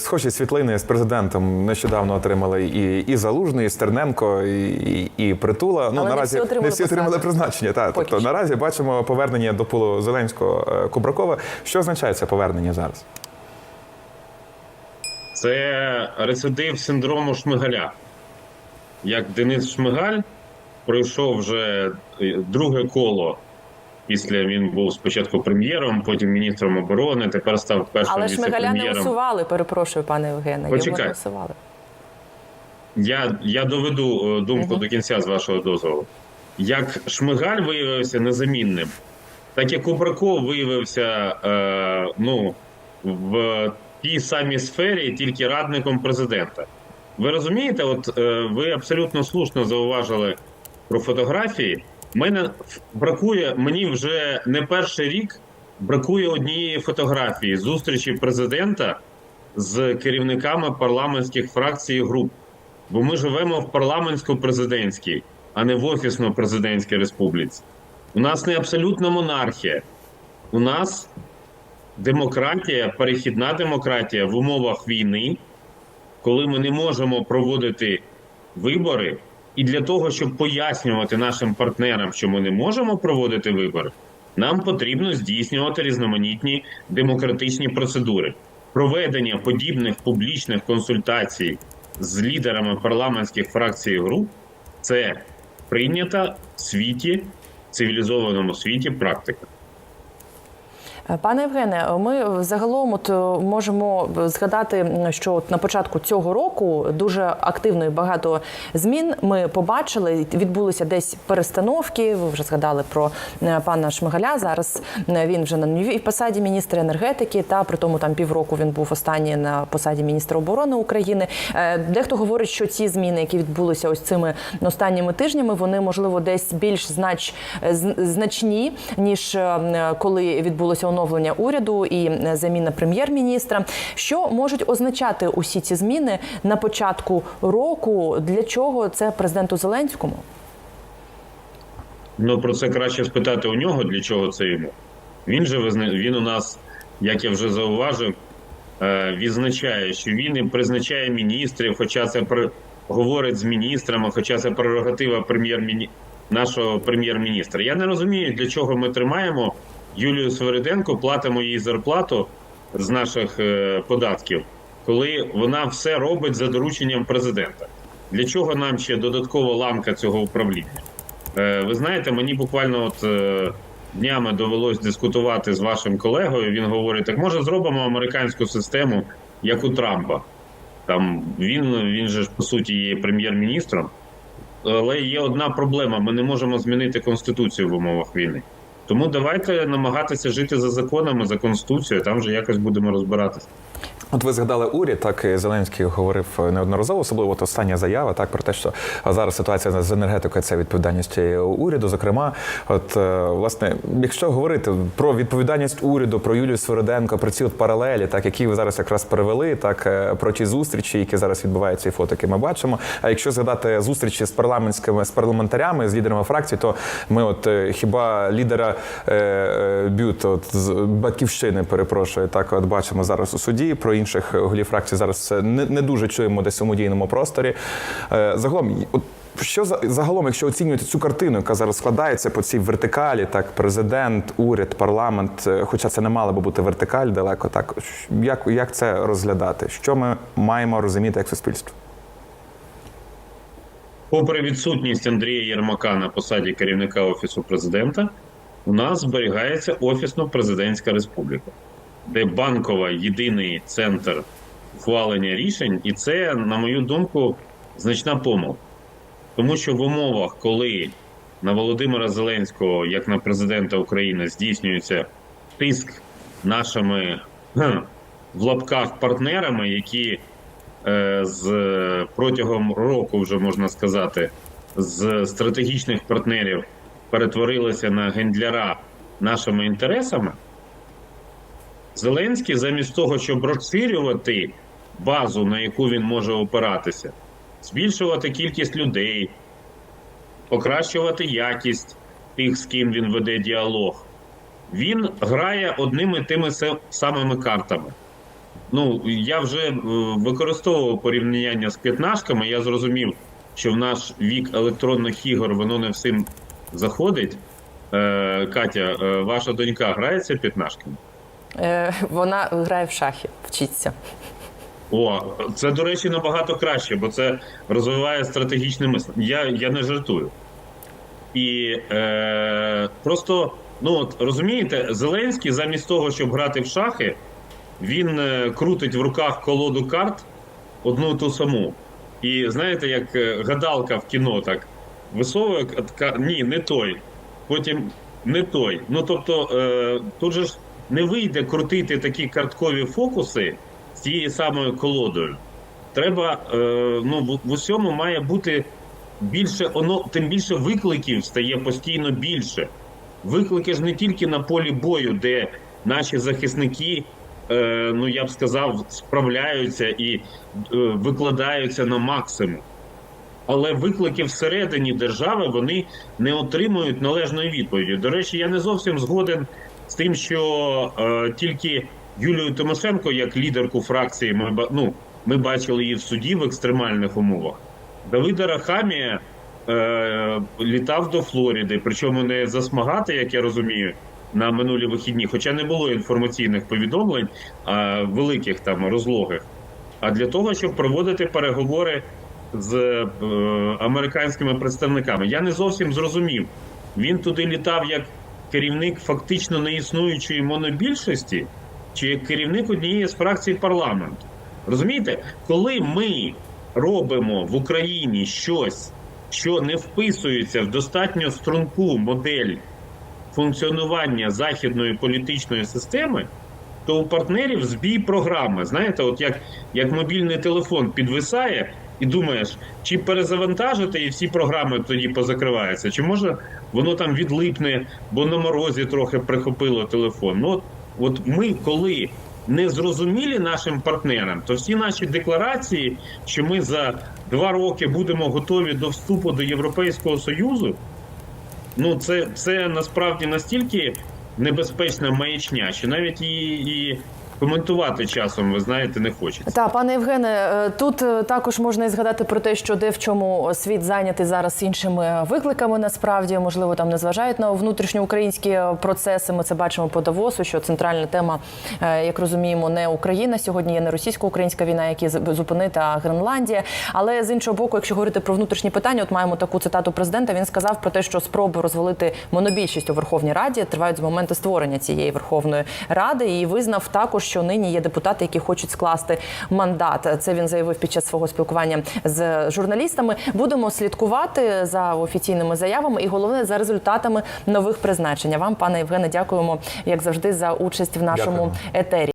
схожі світлини з президентом нещодавно отримали і, і Залужний, і Стерненко, і, і, і Притула. Ну Але не наразі всі отримали не всі отримали призначення. Поки тобто що. наразі бачимо повернення до пулу Зеленського е, Кубракова. Що означає це повернення зараз? Це рецидив синдрому Шмигаля. Як Денис Шмигаль пройшов вже е, друге коло. Після він був спочатку прем'єром, потім міністром оборони, тепер став першим Але Шмигаля не усували, перепрошую, пане Євгене. Його не усували. Я, я доведу е, думку до кінця з вашого дозволу. Як Шмигаль виявився незамінним, так і Кубраков виявився е, ну, в тій самій сфері, тільки радником президента. Ви розумієте, от е, ви абсолютно слушно зауважили про фотографії. Мене бракує, мені вже не перший рік бракує однієї фотографії зустрічі президента з керівниками парламентських фракцій і груп. Бо ми живемо в парламентсько-президентській, а не в офісно-президентській республіці. У нас не абсолютна монархія. У нас демократія, перехідна демократія в умовах війни, коли ми не можемо проводити вибори. І для того, щоб пояснювати нашим партнерам, що ми не можемо проводити вибори, нам потрібно здійснювати різноманітні демократичні процедури. Проведення подібних публічних консультацій з лідерами парламентських фракцій і груп це прийнята в світі, цивілізованому світі практика. Е, Пане Євгене, ми загалом от е, можемо згадати, що от на початку цього року дуже активно і багато змін ми побачили. Відбулися десь перестановки. Ви вже згадали про е, пана Шмигаля. Зараз він вже на новій посаді міністра енергетики. Та при тому там півроку він був останній на посаді міністра оборони України. Дехто говорить, що ці зміни, які відбулися ось цими останніми тижнями, вони можливо десь більш знач значні ніж коли відбулося оновлення уряду і е, заміна прем'єр-міністра. Що можуть означати усі ці зміни на початку року? Для чого це президенту Зеленському? Ну про це краще спитати у нього, для чого це йому. Він же він у нас, як я вже зауважив, е, відзначає, що він і призначає міністрів, хоча це при... говорить з міністрами, хоча це прерогатива прем'єр нашого прем'єр-міністра. Я не розумію, для чого ми тримаємо Юлію Свериденко, платимо їй зарплату з наших е, податків, коли вона все робить за дорученням президента. Для чого нам ще додаткова ланка цього управління? Е, Ви знаєте, мені буквально от е, днями довелось дискутувати з вашим колегою. Він говорить: так може зробимо американську систему, як у Трампа. Там він, він же ж по суті є прем'єр-міністром. Але є одна проблема: ми не можемо змінити конституцію в умовах війни. Тому давайте намагатися жити за законами, за конституцією. Там вже якось будемо розбиратися. От ви згадали уряд, так Зеленський говорив неодноразово, особливо от остання заява, так про те, що зараз ситуація з енергетикою це відповідальність уряду. Зокрема, от е, власне, якщо говорити про відповідальність уряду, про Юлію Свериденко, про ці от паралелі, так які ви зараз якраз перевели, так е, про ті зустрічі, які зараз відбуваються, і фотики ми бачимо. А якщо згадати зустрічі з парламентськими з парламентарями, з лідерами фракцій, то ми, от е, хіба лідера е, Бют, от з батьківщини, перепрошую, так от бачимо зараз у суді. Про інших голів фракцій зараз не, не дуже чуємо десь у медійному просторі. Е, Загалом, от що за загалом, якщо оцінювати цю картину, яка зараз складається по цій вертикалі, так президент, уряд, парламент, е, хоча це не мала би бути вертикаль далеко, так як, як це розглядати? Що ми маємо розуміти як суспільство? Попри відсутність Андрія Єрмака на посаді керівника офісу президента, у нас зберігається офісно-президентська республіка, де банкова єдиний центр ухвалення рішень, і це, на мою думку, значна помилка. Тому що в умовах, коли на Володимира Зеленського, як на президента України, здійснюється тиск нашими в лапках партнерами, які е, з протягом року, вже можна сказати, з стратегічних партнерів перетворилися на гендляра нашими інтересами. Зеленський, замість того, щоб розширювати базу, на яку він може опиратися, збільшувати кількість людей, покращувати якість тих, з ким він веде діалог, він грає одними тими самими картами. ну я вже е, використовував порівняння з п'ятнашками. Я зрозумів, що в наш вік електронних ігор воно не всім заходить. Е, Катя, е, ваша донька грається п'ятнашками? Е, Вона грає в шахи, вчиться. О, це, до речі, набагато краще, бо це розвиває стратегічне мислення. Я, я не жартую. І е, просто, ну от розумієте, Зеленський замість того, щоб грати в шахи, він е, крутить в руках колоду карт одну ту саму. І знаєте, як е, гадалка в кіно так висовує, ні, не той. Потім не той. Ну тобто, е, тут же ж не вийде крутити такі карткові фокуси з тією самою колодою. Треба, е, ну, в, усьому має бути більше, оно, тим більше викликів стає постійно більше. Виклики ж не тільки на полі бою, де наші захисники, е, ну я б сказав, справляються і е, викладаються на максимум. Але виклики всередині держави вони не отримують належної відповіді. До речі, я не зовсім згоден з тим, що е, тільки Юлію Тимошенко, як лідерку фракції, ми ну, ми бачили її в суді в екстремальних умовах. Давида Рахамія е, літав до Флориди, причому не засмагати, як я розумію, на минулі вихідні, хоча не було інформаційних повідомлень, а великих там розлогих, а для того, щоб проводити переговори з е, американськими представниками. Я не зовсім зрозумів. Він туди літав як керівник фактично неіснуючої монобільшості, чи як керівник однієї з фракцій парламенту. Розумієте, коли ми робимо в Україні щось, що не вписується в достатньо струнку модель функціонування західної політичної системи, то у партнерів збій програми. Знаєте, от як, як мобільний телефон підвисає, і думаєш, чи перезавантажити, і всі програми тоді позакриваються, чи може воно там відлипне, бо на морозі трохи прихопило телефон. Ну, от, от ми, коли не зрозумілі нашим партнерам, то всі наші декларації, що ми за два роки будемо готові до вступу до Європейського Союзу, ну це, це насправді настільки небезпечна маячня, що навіть і, і коментувати часом, ви знаєте, не хочеться. Та пане Євгене, е, тут е, також можна і згадати про те, що де в чому світ зайнятий зараз іншими викликами. Насправді, можливо, там не зважають на внутрішньоукраїнські процеси. Ми це бачимо по Давосу, що центральна тема, е, як розуміємо, не Україна сьогодні є не російсько-українська війна, які зупинити, а Гренландія. Але з іншого боку, якщо говорити про внутрішні питання, от маємо таку цитату президента. Він сказав про те, що спроби розвалити монобільшість у Верховній Раді тривають з моменту створення цієї Верховної Ради і визнав також, що нині є депутати, які хочуть скласти мандат. Це він заявив під час свого спілкування з журналістами. Будемо слідкувати за офіційними заявами і головне за результатами нових призначень. Вам, пане Євгене, дякуємо як завжди за участь в нашому Дякую. етері.